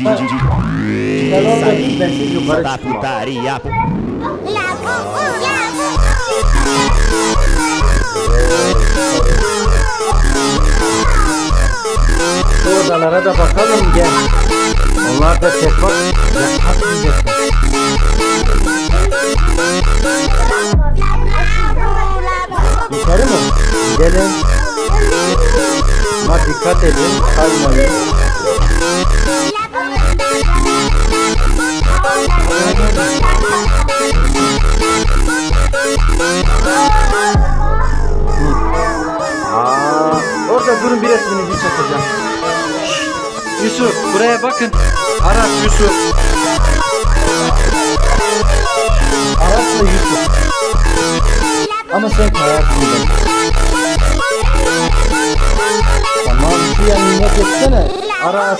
Orada ben siz yukarı da da bakalım gel. Onlar da tek bak. Yapmayacak. Yukarı mı? Gidelim. Ama dikkat edin. Kaymayın. Aa, orada durun bir resminizi çekeceğim. Şşş, Yusuf buraya bakın. Aras Yusuf. Aras'la Yusuf. Ama sen kayarsın ben. Tamam şu yanına geçsene. Aras.